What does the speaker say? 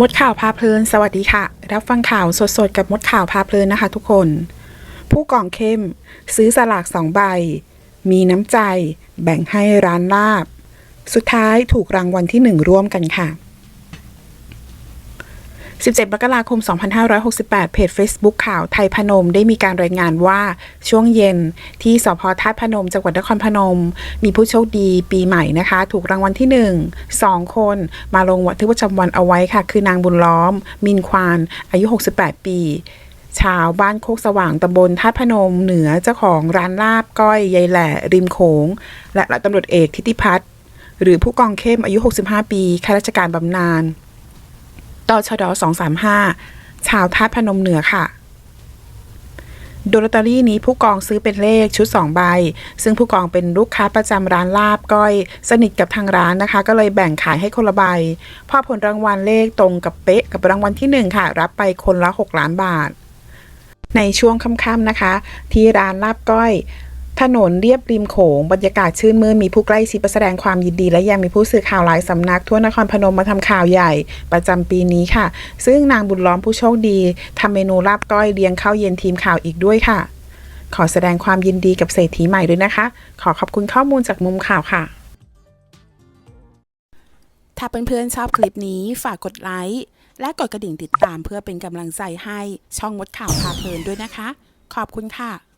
มดข่าวพาเพลิน สวัสดีค่ะ รับฟังข่าวสดๆ กับมดข่าวพาเพลินนะคะทุกคน ผู้กองเข้ม ซื้อสลากสองใบ มีน้ำใจ แบ่งให้ร้านลาบ สุดท้ายถูกรางวัลที่หนึ่งร่วมกันค่ะ 17 มกราคม 2568 เพจ Facebook ข่าวไทยพนมได้มีการรายงานว่าช่วงเย็นที่สพท่าพนมจังหวัดนครพนม มีผู้โชคดีปีใหม่นะคะ ถูกรางวัลที่ 1 2 คนมาลงบันทึกประจำวันเอาไว้ค่ะ คือนางบุญล้อม มินควาน อายุ 68 ปีชาวบ้านโคกสว่างตำบลท่าพนมเหนือเจ้าของร้านลาบก้อยยายแหล่ ริมโขง และตำรวจเอกทิติพัฒน์หรือผู้กองเข้มอายุ 65 ปีข้าราชการบำนาญ ตชด235 ชาวท่าพนมเหนือค่ะ โดลตอรี่นี้ผู้กองซื้อเป็นเลขชุด 2 ใบ ซึ่งผู้กองเป็นลูกค้าประจำร้านลาบก้อย สนิทกับทางร้านนะคะ ก็เลยแบ่งขายให้คนละใบ พอผลรางวัลเลขตรงกับเป๊ะกับรางวัลที่ 1 ค่ะ รับไปคนละ 6 ล้านบาท ในช่วงค่ำๆนะคะ ที่ร้านลาบก้อย ถนนเรียบริมโขงบรรยากาศชื่นมื่นมีผู้ใกล้ชิดแสดงความยินดี และยังมีผู้สื่อข่าวหลายสำนัก ทั่วนครพนมมาทำข่าวใหญ่ ประจำปีนี้ค่ะ ซึ่งนางบุญล้อมผู้โชคดีทำเมนูลาบก้อยเลี้ยงข้าวเย็นทีมข่าวอีกด้วยค่ะ ขอแสดงความยินดีกับเศรษฐีใหม่ด้วยนะคะ ขอขอบคุณข้อมูลจากมุมข่าวค่ะ ถ้าเพื่อนๆชอบคลิปนี้ฝากกดไลค์และกดกระดิ่งติดตามเพื่อเป็นกำลังใจให้ช่องมดข่าวพาเพลินด้วยนะคะ ขอบคุณค่ะ